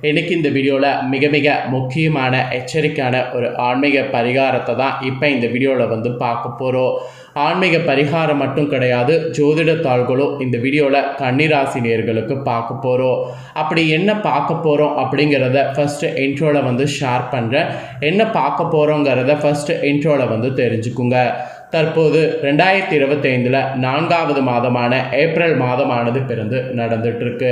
இன்னைக்கு இந்த வீடியோவில் மிக மிக முக்கியமான எச்சரிக்கையான ஒரு ஆன்மீக பரிகாரத்தை தான் இப்போ இந்த வீடியோவில் வந்து பார்க்க போகிறோம் ஆன்மீக பரிகாரம் மட்டும் கிடையாது ஜோதிட தாள்களும் இந்த வீடியோவில் கன்னிராசி நேர்களுக்கு பார்க்க போகிறோம் அப்படி என்ன பார்க்க போகிறோம் அப்படிங்கிறத ஃபஸ்ட்டு இன்ட்ரோவில் வந்து ஷேர் பண்ணுறேன் என்ன பார்க்க போகிறோங்கிறத ஃபஸ்ட்டு இன்ட்ரோவில் வந்து தெரிஞ்சுக்குங்க தற்போது ரெண்டாயிரத்தி இருபத்தைந்தில் நான்காவது மாதமான ஏப்ரல் மாதமானது பிறந்து நடந்துட்டுருக்கு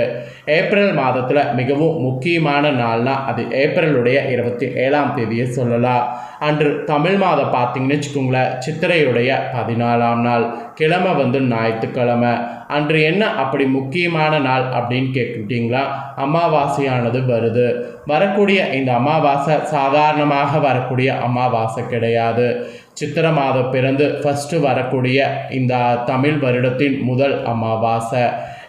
ஏப்ரல் மாதத்தில் மிகவும் முக்கியமான நாள்னால் அது ஏப்ரலுடைய இருபத்தி ஏழாம் தேதியை சொல்லலாம். அன்று தமிழ் மாதம் பார்த்தீங்கன்னு வச்சுக்கோங்களேன் சித்திரையுடைய பதினாலாம் நாள் கிழமை வந்து ஞாயிற்றுக்கிழமை. அன்று என்ன அப்படி முக்கியமான நாள் அப்படின்னு கேட்டுக்கிட்டிங்களா? அமாவாசையானது வருது. வரக்கூடிய இந்த அமாவாசை சாதாரணமாக வரக்கூடிய அமாவாசை கிடையாது. சித்திர மாதம் பிறந்து ஃபஸ்ட்டு வரக்கூடிய இந்த தமிழ் வருடத்தின் முதல் அமாவாசை.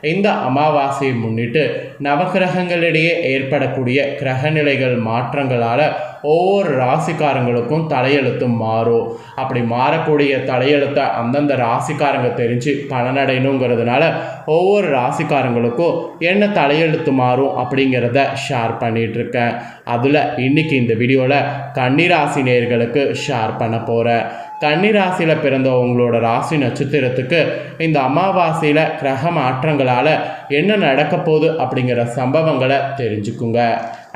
இந்த அமாவாசையை முன்னிட்டு நவகிரகங்களிடையே ஏற்படக்கூடிய கிரகநிலைகள் மாற்றங்களால் ஒவ்வொரு ராசிக்காரங்களுக்கும் தலையெழுத்தும் மாறும். அப்படி மாறக்கூடிய தலையெழுத்தை அந்தந்த ராசிக்காரங்க தெரிஞ்சு பலனடையணுங்கிறதுனால ஒவ்வொரு ராசிக்காரங்களுக்கும் என்ன தலையெழுத்து மாறும் அப்படிங்கிறத ஷேர் பண்ணிகிட்ருக்கேன் அதில் இன்றைக்கி இந்த வீடியோவில் கன்னிராசி நேர்களுக்கு ஷேர் பண்ண போகிறேன் கன்னிராசியில் பிறந்த உங்களோட ராசி நட்சத்திரத்துக்கு இந்த அமாவாசையில் கிரக மாற்றங்களால் என்ன நடக்க போகுது அப்படிங்கிற சம்பவங்களை தெரிஞ்சுக்குங்க.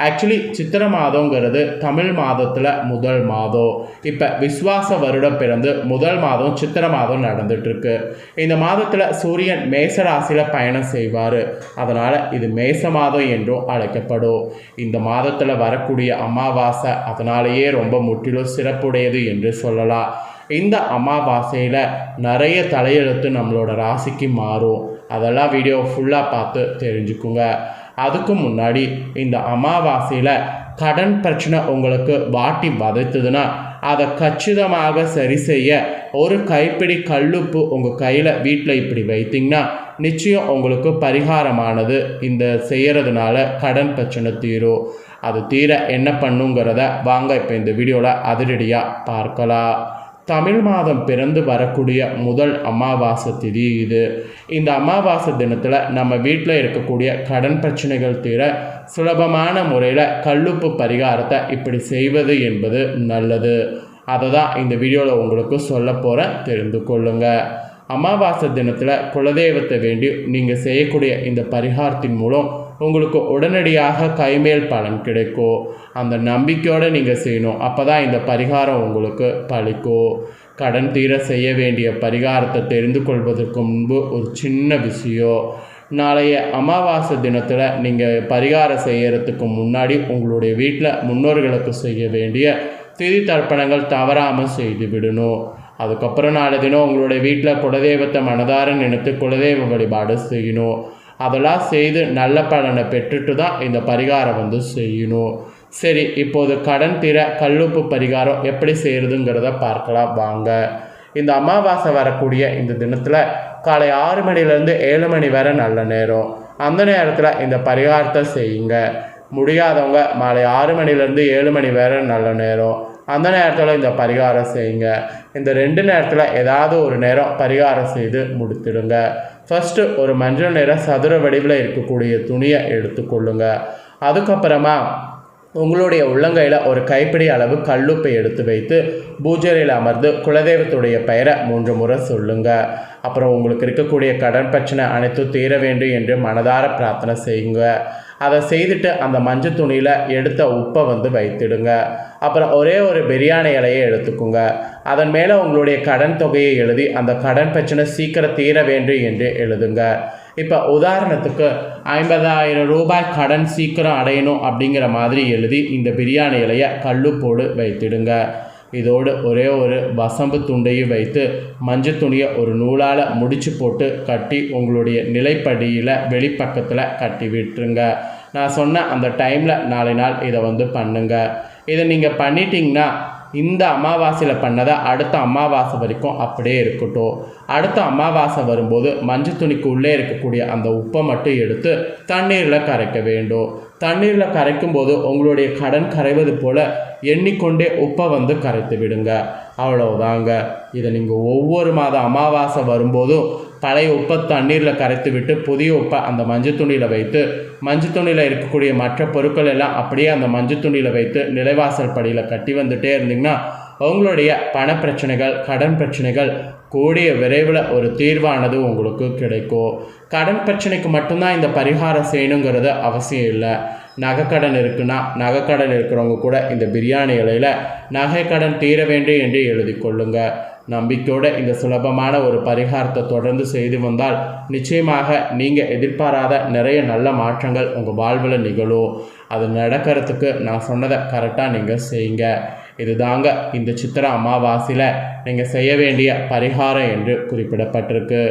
ஆக்சுவலி சித்திர மாதங்கிறது தமிழ் மாதத்தில் முதல் மாதம். இப்போ விஸ்வாச வருடம் பிறந்து முதல் மாதம் சித்திர மாதம் நடந்துட்டுருக்கு. இந்த மாதத்தில் சூரியன் மேச ராசியில் பயணம் செய்வார். அதனால் இது மேச மாதம் என்றும் அழைக்கப்படும். இந்த மாதத்தில் வரக்கூடிய அமாவாசை அதனாலேயே ரொம்ப முற்றிலும் சிறப்புடையது என்று சொல்லலாம். இந்த அமாவாசையில் நிறைய தலையெழுத்து நம்மளோட ராசிக்கு மாறும். அதெல்லாம் வீடியோ ஃபுல்லாக பார்த்து தெரிஞ்சுக்குங்க. அதுக்கு முன்னாடி இந்த அமாவாசையில் கடன் பிரச்சனை உங்களுக்கு வாட்டி வதைத்ததுன்னா அதை கச்சிதமாக சரி செய்ய ஒரு கைப்பிடி கல்லுப்பு உங்கள் கையில் வீட்டில் இப்படி வைத்திங்கன்னா நிச்சயம் உங்களுக்கு பரிகாரமானது இந்த செய்கிறதுனால கடன் பிரச்சனை தீரும். அது தீர என்ன பண்ணுங்கிறத வாங்க இப்போ இந்த வீடியோவில் அதிரடியாக பார்க்கலாம். தமிழ் மாதம் பிறந்து வரக்கூடிய முதல் அமாவாசை திதி இது. இந்த அமாவாசை தினத்தில் நம்ம வீட்டில் இருக்கக்கூடிய கடன் பிரச்சனைகள் தீர சுலபமான முறையில் கல்லுப்பு பரிகாரத்தை இப்படி செய்வது என்பது நல்லது. அதை தான் இந்த வீடியோவில் உங்களுக்கு சொல்ல போகிறேன் தெரிந்து கொள்ளுங்கள் அமாவாசை தினத்தில் குலதெய்வத்தை வேண்டி நீங்கள் செய்யக்கூடிய இந்த பரிகாரத்தின் மூலம் உங்களுக்கு உடனடியாக கைமேல் பலன் கிடைக்கும் அந்த நம்பிக்கையோடு நீங்கள் செய்யணும். அப்போ தான் இந்த பரிகாரம் உங்களுக்கு பழிக்கும் கடன் தீர செய்ய வேண்டிய பரிகாரத்தை தெரிந்து கொள்வதற்கு முன்பு ஒரு சின்ன விஷயம் நாளைய அமாவாசை தினத்தில் நீங்கள் பரிகாரம் செய்கிறதுக்கு முன்னாடி உங்களுடைய வீட்டில் முன்னோர்களுக்கு செய்ய வேண்டிய திதி தர்ப்பணங்கள் தவறாமல் செய்து விடணும். அதுக்கப்புறம் நாளை தினம் உங்களுடைய வீட்டில் குலதெய்வத்தை மனதார நினைத்து குலதெய்வ வழிபாடு செய்யணும். அதெல்லாம் செய்து நல்ல பலனை பெற்றுட்டு தான் இந்த பரிகாரம் வந்து செய்யணும். சரி இப்போது கடன் தீர கல்லுப்பு பரிகாரம் எப்படி செய்கிறதுங்கிறத பார்க்கலாம். வாங்க. இந்த அமாவாசை வரக்கூடிய இந்த தினத்தில் காலை ஆறு மணிலேருந்து ஏழு மணி வரை நல்ல நேரம். அந்த நேரத்தில் இந்த பரிகாரத்தை செய்யுங்க. முடியாதவங்க மாலை ஆறு மணிலேருந்து ஏழு மணி வரை நல்ல நேரம். அந்த நேரத்தில் இந்த பரிகாரம் செய்யுங்க. இந்த ரெண்டு நேரத்தில் ஏதாவது ஒரு நேரம் பரிகாரம் செய்து முடித்திடுங்க. ஃபஸ்ட்டு ஒரு மஞ்சள் நிற சதுர வடிவில் இருக்கக்கூடிய துணியை எடுத்துக்கொள்ளுங்க அதுக்கப்புறமா உங்களுடைய உள்ளங்கையில் ஒரு கைப்பிடி அளவு கல்லுப்பை எடுத்து வைத்து பூஜையில் அமர்ந்து குலதெய்வத்துடைய பெயரை மூன்று முறை சொல்லுங்கள் அப்புறம் உங்களுக்கு இருக்கக்கூடிய கடன் பிரச்சனை அனைத்தும் தீர வேண்டும் என்று மனதார பிரார்த்தனை செய்யுங்க. அதை செய்துட்டு அந்த மஞ்சள் துணியில் எடுத்த உப்பை வந்து வைத்திடுங்க. அப்புறம் ஒரே ஒரு பிரியாணி இலையை எடுத்துக்கோங்க. அதன் மேலே உங்களுடைய கடன் தொகையை எழுதி அந்த கடன் பிரச்சனை சீக்கிரம் தீர வேண்டும் என்று எழுதுங்க. இப்போ உதாரணத்துக்கு ஐம்பதாயிரம் ரூபாய் கடன் சீக்கிரம் அடையணும் அப்படிங்கிற மாதிரி எழுதி இந்த பிரியாணி இலையை கல்லுப்போடு வைத்திடுங்க. இதோடு ஒரே ஒரு வசம்பு துண்டையும் வைத்து மஞ்சள் துணியை ஒரு நூலால் முடிச்சு போட்டு கட்டி உங்களுடைய நிலைப்படியில் வெளிப்பக்கத்தில் கட்டி விட்டுருங்க. நான் சொன்ன அந்த டைமில் நாளை நாள் இதை வந்து பண்ணுங்கள் இதை நீங்கள் பண்ணிட்டீங்கன்னா இந்த அமாவாசையில் பண்ணதை அடுத்த அமாவாசை வரைக்கும் அப்படியே இருக்கட்டும். அடுத்த அமாவாசை வரும்போது மஞ்சள் துணிக்கு உள்ளே இருக்கக்கூடிய அந்த உப்பை மட்டும் எடுத்து தண்ணீரில் கரைக்க வேண்டும். தண்ணீரில் கரைக்கும் போது உங்களுடைய கடன் கரைவது போல் எண்ணிக்கொண்டே உப்பை வந்து கரைத்து விடுங்க. அவ்வளோதாங்க இதை நீங்கள் ஒவ்வொரு மாத அமாவாசை வரும்போதும் பழைய உப்பை தண்ணீரில் கரைத்து விட்டு புதிய உப்பை அந்த மஞ்சள் துணியில் வைத்து மஞ்சள் துணியில் இருக்கக்கூடிய மற்ற பொருட்கள் எல்லாம் அப்படியே அந்த மஞ்சள் துணியில் வைத்து நிலைவாசல் படியில் கட்டி வந்துட்டே இருந்தீங்கன்னா உங்களுடைய பண பிரச்சனைகள் கடன் பிரச்சனைகள் கூடிய விரைவில் ஒரு தீர்வானது உங்களுக்கு கிடைக்கும். கடன் பிரச்சனைக்கு மட்டும்தான் இந்த பரிகாரம் செய்யணுங்கிறது அவசியம் இல்லை. நகைக்கடன் இருக்குன்னா நகைக்கடன் இருக்கிறவங்க கூட இந்த பிரியாணி இலையில் நகைக்கடன் தீர வேண்டும் என்று எழுதி கொள்ளுங்க. நம்பிக்கையோடு இந்த சுலபமான ஒரு பரிகாரத்தை தொடர்ந்து செய்து வந்தால் நிச்சயமாக நீங்கள் எதிர்பாராத நிறைய நல்ல மாற்றங்கள் உங்கள் வாழ்வில் நிகழும். அது நடக்கிறதுக்கு நான் சொன்னதை கரெக்டாக நீங்கள் செய்யுங்க. இதுதாங்க இந்த சித்திர அமாவாசையில் நீங்கள் செய்ய வேண்டிய பரிகாரம் என்று குறிப்பிடப்பட்டிருக்கு.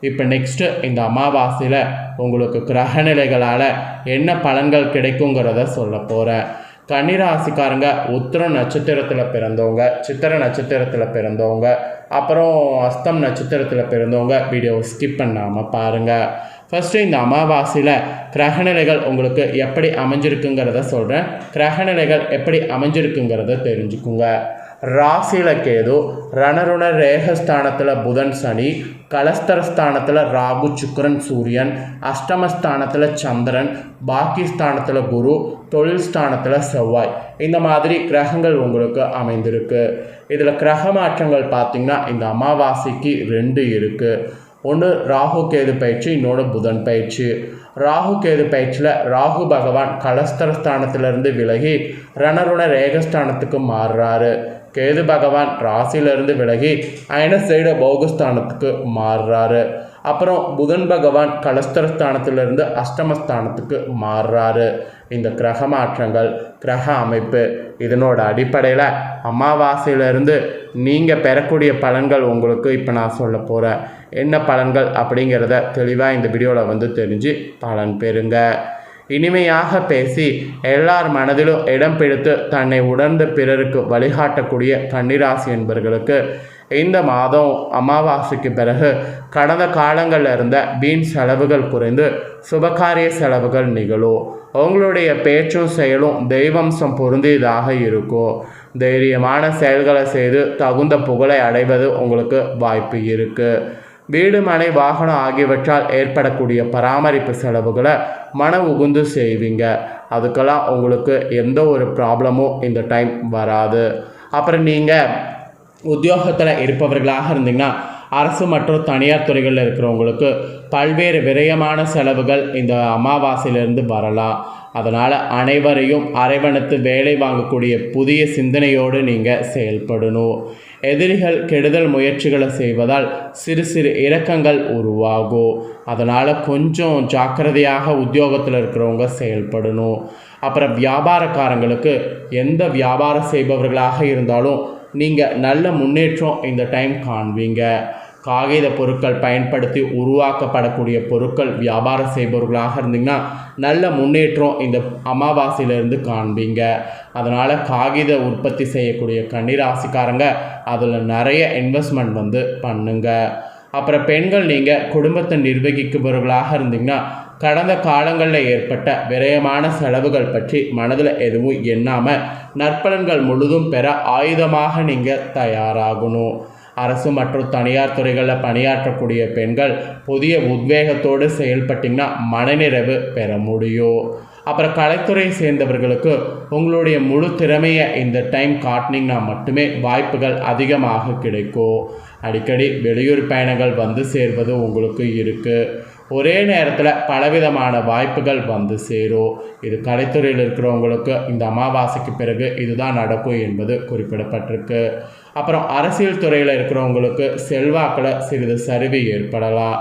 இப்போ நெக்ஸ்ட்டு இந்த அமாவாசையில் உங்களுக்கு கிரகநிலைகளால் என்ன பலன்கள் கிடைக்குங்கிறத சொல்ல போகிறேன் கன்னிராசிக்காரங்க உத்திர நட்சத்திரத்தில் பிறந்தவங்க சித்திர நட்சத்திரத்தில் பிறந்தவங்க அப்புறம் அஸ்தம் நட்சத்திரத்தில் பிறந்தவங்க வீடியோவை ஸ்கிப் பண்ணாமல் பாருங்கள் ஃபஸ்ட்டு இந்த அமாவாசையில் கிரகநிலைகள் உங்களுக்கு எப்படி அமைஞ்சிருக்குங்கிறத சொல்கிறேன் கிரகநிலைகள் எப்படி அமைஞ்சிருக்குங்கிறத தெரிஞ்சுக்குங்க. ராசியில் கேது ரணருண ரேகஸ்தானத்தில் புதன் சனி கலஸ்தரஸ்தானத்தில் ராகு சுக்கரன் சூரியன் அஷ்டமஸ்தானத்தில் சந்திரன் பாக்கிஸ்தானத்தில் குரு தொழில் ஸ்தானத்தில் செவ்வாய். இந்த மாதிரி கிரகங்கள் உங்களுக்கு அமைந்திருக்கு. இதில் கிரக மாற்றங்கள் பார்த்திங்கன்னா இந்த அமாவாசைக்கு ரெண்டு இருக்குது ஒன்று ராகு கேது பயிற்சி இன்னொன்று புதன் பயிற்சி. ராகு கேது பயிற்சியில் ராகு பகவான் கலஸ்தரஸ்தானத்திலிருந்து விலகி ரணருண ரேகஸ்தானத்துக்கு மாறுறாரு. கேது பகவான் ராசியிலிருந்து விலகி அயன சைடு போகஸ்தானத்துக்கு மாறுறாரு. அப்புறம் புதன் பகவான் கலஸ்தரஸ்தானத்திலிருந்து அஷ்டமஸ்தானத்துக்கு மாறுறாரு. இந்த கிரக மாற்றங்கள் கிரக அமைப்பு இதனோட அடிப்படையில் அமாவாசையிலிருந்து நீங்கள் பெறக்கூடிய பலன்கள் உங்களுக்கு இப்போ நான் சொல்ல போகிறேன் என்ன பலன்கள் அப்படிங்கிறத தெளிவாக இந்த வீடியோவில் வந்து தெரிஞ்சு பலன் பெறுங்க. இனிமையாக பேசி எல்லார் மனதிலும் இடம் பிடித்து தன்னை உணர்ந்து பிறருக்கு வழிகாட்டக்கூடிய கன்னிராசி என்பவர்களுக்கு இந்த மாதம் அமாவாசைக்கு பிறகு கடந்த காலங்களில் இருந்த வீண் செலவுகள் குறைந்து சுபகாரிய செலவுகள் நிகழும். உங்களுடைய பேச்சும் செயலும் தெய்வம்சம் பொருந்தியதாக இருக்கும் தைரியமான செயல்களை செய்து தகுந்த புகழை அடைவது உங்களுக்கு வாய்ப்பு இருக்குது வீடு மனை வாகனம் ஆகியவற்றால் ஏற்படக்கூடிய பராமரிப்பு செலவுகளை மன உகுந்து செய்வீங்க. அதுக்கெல்லாம் உங்களுக்கு எந்த ஒரு ப்ராப்ளமும் இந்த டைம் வராது. அப்புறம் நீங்கள் உத்தியோகத்தில் இருப்பவர்களாக இருந்தீங்கன்னா அரசு மற்றும் தனியார் துறைகளில் இருக்கிறவங்களுக்கு பல்வேறு விரயமான செலவுகள் இந்த அமாவாசையிலிருந்து வரலாம். அதனால் அனைவரையும் அரவணைத்து வேலை வாங்கக்கூடிய புதிய சிந்தனையோடு நீங்கள் செயல்படணும். எதிரிகள் கெடுதல் முயற்சிகளை செய்வதால் சிறு சிறு இறக்கங்கள் உருவாகும். அதனால் கொஞ்சம் ஜாக்கிரதையாக உத்தியோகத்தில் இருக்கிறவங்க செயல்படணும். அப்புறம் வியாபாரக்காரங்களுக்கு எந்த வியாபாரம் செய்பவர்களாக இருந்தாலும் நீங்கள் நல்ல முன்னேற்றம் இந்த டைம் காண்பீங்க. காகித பொருட்கள் பயன்படுத்தி உருவாக்கப்படக்கூடிய பொருட்கள் வியாபாரம் செய்பவர்களாக இருந்தீங்கன்னா நல்ல முன்னேற்றம் இந்த அமாவாசையிலேருந்து காண்பீங்க. அதனால் காகித உற்பத்தி செய்யக்கூடிய கன்னிராசிக்காரங்க அதில் நிறைய இன்வெஸ்ட்மெண்ட் வந்து பண்ணுங்க. அப்புறம் பெண்கள் நீங்கள் குடும்பத்தை நிர்வகிக்குபவர்களாக இருந்தீங்கன்னா கடந்த காலங்களில் ஏற்பட்ட விரயமான செலவுகள் பற்றி மனதில் எதுவும் எண்ணாமல் நற்பலன்கள் முழுதும் பெற ஆயுதமாக நீங்கள் தயாராகணும். அரசு மற்றும் தனியார் துறைகளில் பணியாற்றக்கூடிய பெண்கள் புதிய உத்வேகத்தோடு செயல்பட்டிங்கன்னா மனநிறைவு பெற முடியும். அப்புறம் கலைத்துறையை சேர்ந்தவர்களுக்கு உங்களுடைய முழு திறமையை இந்த டைம் காட்டினீங்கன்னா மட்டுமே வாய்ப்புகள் அதிகமாக கிடைக்கும். அடிக்கடி வெளியூர் பயணங்கள் வந்து சேர்வது உங்களுக்கு இருக்குது ஒரே நேரத்தில் பலவிதமான வாய்ப்புகள் வந்து சேரும் இது கலைத்துறையில் இருக்கிறவங்களுக்கு இந்த அமாவாசைக்கு பிறகு இதுதான் நடக்கும் என்பது குறிப்பிடப்பட்டிருக்கு. அப்புறம் அரசியல் துறையில் இருக்கிறவங்களுக்கு செல்வாக்கில் சிறிது சரிவு ஏற்படலாம்.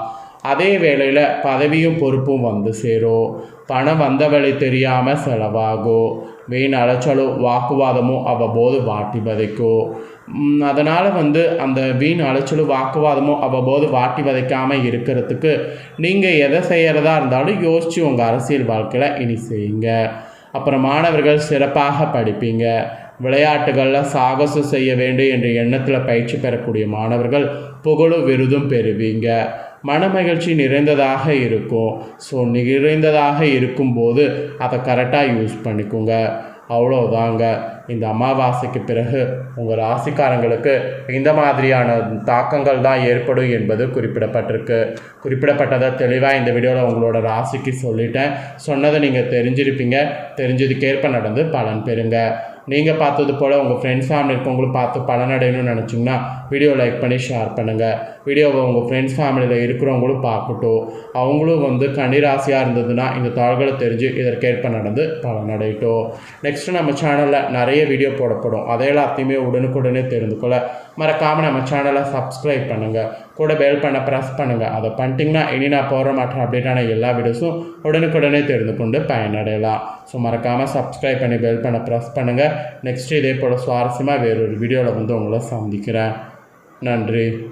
அதே வேளையில் பதவியும் பொறுப்பும் வந்து சேரும் பணம் வந்த வழி தெரியாமல் செலவாகும் வீண் அலைச்சலும் வாக்குவாதமும் அவ்வப்போது வாட்டி வதைக்கும் அதனால் வந்து அந்த வீண் அலைச்சலும் வாக்குவாதமும் அவ்வப்போது வாட்டி வதைக்காமல் இருக்கிறதுக்கு நீங்கள் எதை செய்கிறதா இருந்தாலும் யோசித்து உங்கள் அரசியல் வாழ்க்கையில் இனி செய்யுங்க அப்புறம் மாணவர்கள் சிறப்பாக படிப்பீங்க விளையாட்டுகளில் சாகசம் செய்ய வேண்டும் என்ற எண்ணத்தில் பயிற்சி பெறக்கூடிய மாணவர்கள் புகழும் விருதும் பெறுவீங்க மனமகிழ்ச்சி நிறைந்ததாக இருக்கும் ஸோ நிறைந்ததாக இருக்கும்போது அதை கரெக்டாக யூஸ் பண்ணிக்கோங்க. அவ்வளோதாங்க இந்த அமாவாசைக்கு பிறகு உங்கள் ராசிக்காரங்களுக்கு இந்த மாதிரியான தாக்கங்கள் தான் ஏற்படும் என்பது குறிப்பிடப்பட்டிருக்கு. குறிப்பிடப்பட்டதை தெளிவாக இந்த வீடியோவில் உங்களோட ராசிக்கு சொல்லிட்டேன். சொன்னதை நீங்கள் தெரிஞ்சிருப்பீங்க. தெரிஞ்சதுக்கேற்ப நடந்து பலன் பெறுங்க. நீங்கள் பார்த்தது போல் உங்கள் ஃப்ரெண்ட்ஸ் ஃபேமிலி இருக்கவங்களும் பார்த்து பலனடையணும்னு நினச்சிங்கன்னா வீடியோ லைக் பண்ணி ஷேர் பண்ணுங்கள் வீடியோவை உங்கள் ஃப்ரெண்ட்ஸ் ஃபேமிலியில் இருக்கிறவங்களும் பார்க்கட்டும். அவங்களும் வந்து கன்னிராசியாக இருந்ததுன்னா இந்த தாள்களை தெரிஞ்சு இதற்கேற்ப நடந்து பலனடையட்டும் நெக்ஸ்ட்டு நம்ம சேனலில் நிறைய வீடியோ போடப்படும். அதை எல்லாத்தையுமே உடனுக்குடனே தெரிந்து கொள்ள மறக்காமல் நம்ம சேனலை சப்ஸ்கிரைப் பண்ணுங்கள் கூட பெல் பண்ண ப்ரெஸ் பண்ணுங்கள் அதை பண்ணிட்டீங்கன்னா இனி நான் போகிற மாட்டேன் அப்டேட்டான எல்லா வீடியோஸும் உடனுக்குடனே தெரிந்து கொண்டு பயனடையலாம். ஸோ மறக்காமல் சப்ஸ்கிரைப் பண்ணி பெல் பண்ண ப்ரெஸ் பண்ணுங்கள் நெக்ஸ்ட் இதே போல் சுவாரஸ்யமாக வேறொரு வீடியோவில் வந்து உங்களை சந்திக்கிறேன். நன்றி.